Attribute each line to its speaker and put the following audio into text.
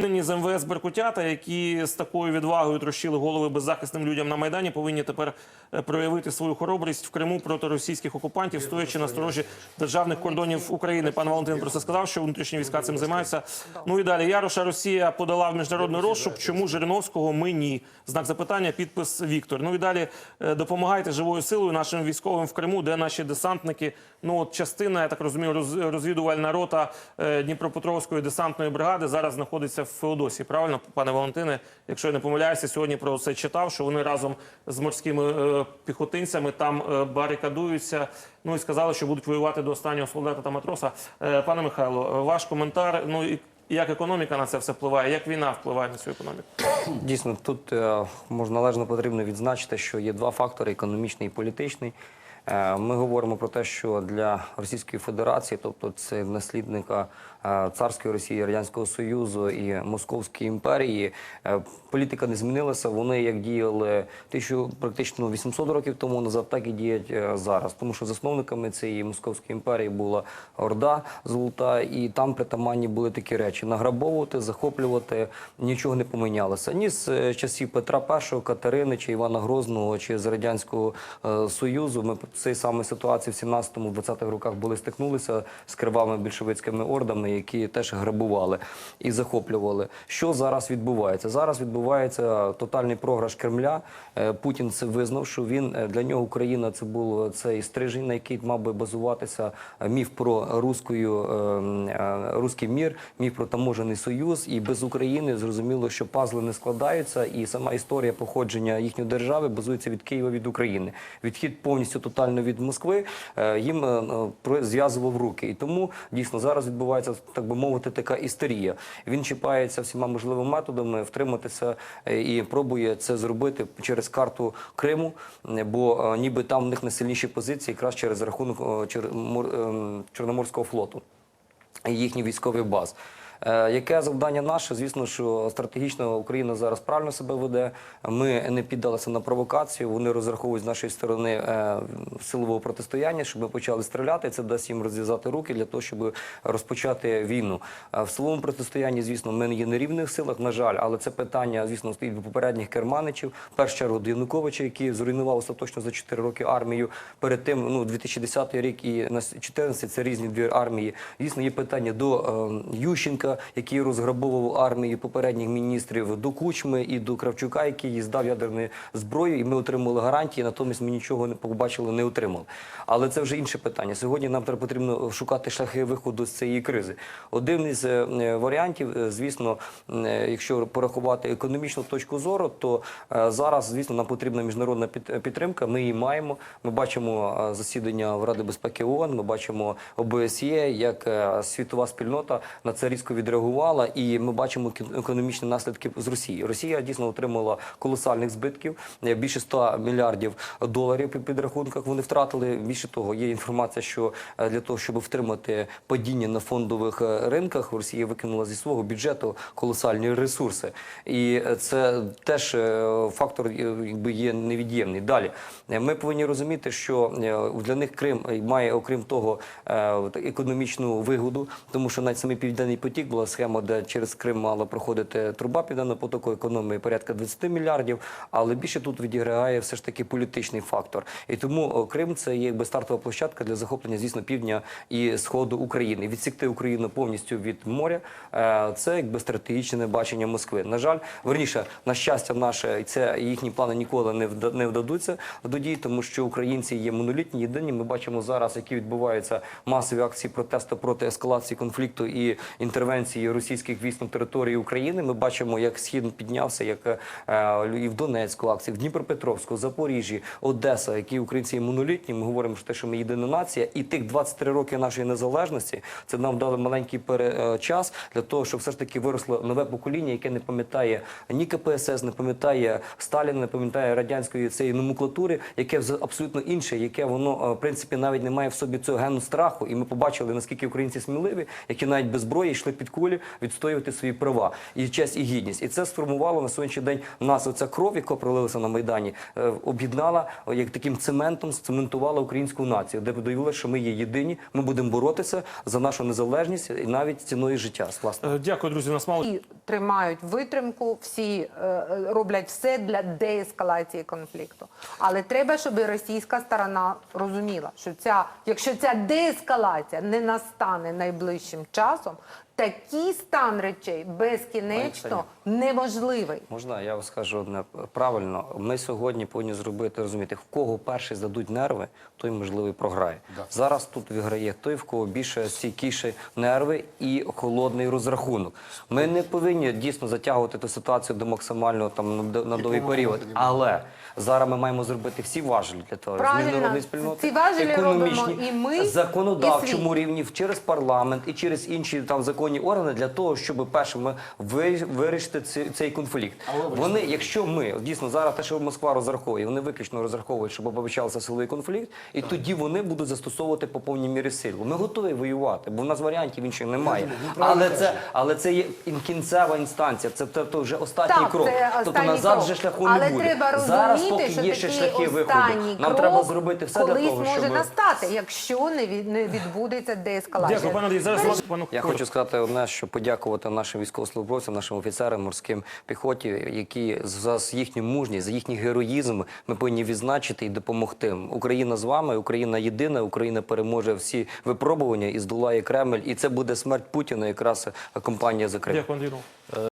Speaker 1: Нині з МВС Беркутята, які з такою відвагою трощили голови беззахисним людям на майдані, повинні тепер е, проявити свою хоробрість в Криму проти російських окупантів, стоячи на сторожі державних кордонів України. Пан Валентин просто сказав, що внутрішні війська цим займаються. Ну і далі Яроша Росія подала в міжнародний розшук. Чому Жириновського ми ні? Знак запитання, підпис Віктор. Ну і далі е, допомагайте живою силою нашим військовим в Криму, де наші десантники. Ну от частина, я так розумію, роз- розвідувальна рота е, Дніпропетровської десантної бригади зараз знаходиться в Феодосії. Правильно, пане Валентине? Якщо я не помиляюся, сьогодні про це читав, що вони разом з морськими е, піхотинцями там е, барикадуються. Ну і сказали, що будуть воювати до останнього солдата та матроса. Е, Пане Михайло, е, ваш коментар. Ну і як економіка на це все впливає? Як війна впливає на цю економіку?
Speaker 2: Дійсно, тут е, можна належно потрібно відзначити, що є два фактори: економічний і політичний. Е, Ми говоримо про те, що для Російської Федерації, тобто це наслідника е, царської Росії, Радянського Союзу і Московської імперії, е, політика не змінилася. Вони як діяли тисячу практично 800 років тому назад, так і діють зараз. Тому що засновниками цієї Московської імперії була Орда Золота, і там притаманні були такі речі: награбовувати, захоплювати, нічого не помінялося. Ні з часів Петра І, Катерини чи Івана Грозного, чи з Радянського Союзу. Ми цій самій ситуації в 17-20-х роках були стикнулися з кривавими більшовицькими ордами, які теж грабували і захоплювали. Що зараз відбувається? Зараз відбувається тотальний програш Кремля. Е, Путін це визнав, що він е, для нього Україна це був цей стрижень, на який мав би базуватися е, міф про рускою, е, руський мір, міф про таможений союз. І без України зрозуміло, що пазли не складаються, і сама історія походження їхньої держави базується від Києва від України. Відхід повністю тотально від Москви е, їм е, е, зв'язував руки. І тому дійсно зараз відбувається так би мовити така істерія. Він чіпається всіма можливими методами втриматися і пробує це зробити через карту Криму, бо ніби там в них найсильніші позиції, якраз через рахунок ем, Чорноморського флоту і їхніх військових баз. Е, Яке завдання наше? Звісно, що стратегічно Україна зараз правильно себе веде. Ми не піддалися на провокацію. Вони розраховують з нашої сторони е, силового протистояння, щоб ми почали стріляти. Це дасть їм розв'язати руки для того, щоб розпочати війну. Е, В силовому протистоянні, звісно, ми не є на рівних силах, на жаль, але це питання, звісно, стоїть до попередніх керманичів. Першу чергу до Януковича, який зруйнував остаточно за 4 роки армію. Перед тим, ну 2010 рік і на 14 це різні дві армії. Звісно, є питання до е, Ющенка, який розграбовував армії попередніх міністрів, до Кучми і до Кравчука, який їздав ядерною зброєю, і ми отримали гарантії. Натомість ми нічого не побачили, не отримали. Але це вже інше питання. Сьогодні нам потрібно шукати шляхи виходу з цієї кризи. Один із е, е, варіантів, е, звісно, якщо порахувати економічну точку зору, то зараз, звісно, нам потрібна міжнародна під- підтримка. Ми її маємо. Ми бачимо засідання в Ради безпеки ООН, Ми бачимо ОБСЄ, як світова спільнота на це різко відреагувала, і ми бачимо економічні наслідки з Росії. Росія дійсно отримала колосальних збитків, е, більше 100 мільярдів доларів під підрахунках. Вони втратили. Більше того, є інформація, що е, для того, щоб втримати падіння на фондових е, ринках, Росія викинула зі свого бюджету колосальні ресурси, і це теж фактор якби є невід'ємний. Далі ми повинні розуміти, що для них Крим має, окрім того, економічну вигоду, тому що навіть самий південний потік була схема, де через Крим мала проходити труба південного потоку, економії порядка 20 мільярдів. Але більше тут відіграє все ж таки політичний фактор. І тому Крим це є якби стартова площадка для захоплення, звісно, півдня і сходу України. Відсікти Україну повністю від моря е, це якби стратегічне бачення Москви. На жаль, верніше, на щастя, наше це їхні плани ніколи не не вдадуться до дій, тому що українці є монолітні, єдині. Ми бачимо зараз, які відбуваються масові акції протесту проти ескалації конфлікту і інтервенції російських військ на території України. Ми бачимо, як схід піднявся, як е, і в Донецьку акції, в Дніпропетровську, Запоріжжі, Одеса, які українці монолітні. Ми говоримо про те, що ми єдина нація, і тих 23 роки нашої незалежності це нам дали маленький пере- е, час для того, щоб все ж таки виросло нове покоління, яке не пам'ятає ні КПСС, не пам'ятає Сталіна, не пам'ятає радянської цієї номенклатури, яке абсолютно інше, яке воно е, в принципі навіть не має в собі цього гену страху. І ми побачили наскільки українці сміливі, які навіть без зброї йшли під під кулі, відстоювати свої права і честь і гідність. І це сформувало на сьогоднішній день нас. Оця кров, яка пролилася на майдані, е, об'єднала е, як таким цементом, цементувала українську націю, де довели, що ми є єдині. Ми будемо боротися за нашу незалежність і навіть ціною життя. Власне.
Speaker 1: Е, Дякую, друзі. Нас мало
Speaker 3: Всі тримають витримку, всі роблять все для деескалації конфлікту. Але треба, щоб російська сторона розуміла, що ця, якщо ця деескалація не настане найближчим часом, такий стан речей безкінечно неможливий.
Speaker 2: Можна, я вам скажу одне правильно. Ми сьогодні повинні зробити, розуміти, в кого перший здадуть нерви, той можливо і програє. Зараз тут виграє той, в кого більше стійкіші нерви і холодний розрахунок. Ми не повинні дійсно затягувати ту ситуацію до максимального там на довгий період. Але зараз ми маємо зробити всі важелі для того з міжнародної спільноти,
Speaker 3: Ці важелі
Speaker 2: економічні,
Speaker 3: робимо і ми,
Speaker 2: законодавчому
Speaker 3: світ.
Speaker 2: рівні через парламент і через інші там законні органи для того, щоб перше ми вирішити цей, цей конфлікт. Вони, якщо ми дійсно зараз те, що Москва розраховує, вони виключно розраховують, щоб почався силовий конфлікт, і тоді вони будуть застосовувати по повній мірі силу. Ми готові воювати, бо в нас варіантів інших немає. Але це, але це є кінцева інстанція. Це тобто вже останній
Speaker 3: Так,
Speaker 2: крок.
Speaker 3: це
Speaker 2: тобто назад
Speaker 3: крок.
Speaker 2: вже шляху
Speaker 3: Але
Speaker 2: не буде.
Speaker 3: треба
Speaker 2: зараз, поки
Speaker 3: що
Speaker 2: є ще шляхи виходу, нам
Speaker 3: крок
Speaker 2: треба зробити все для того,
Speaker 3: може настати, якщо не від не відбудеться деескалація.
Speaker 1: дякую, пане Зараз пану
Speaker 2: Я хочу сказати одне, що подякувати нашим військовослужбовцям, нашим офіцерам, морським піхоті, які за їхню мужність, за їхній героїзм ми повинні відзначити і допомогти. Україна з вами, Україна єдина, Україна переможе всі випробування і здолає Кремль. І це буде смерть Путіна, якраз компанія закрита.
Speaker 1: Дякую, Андрій.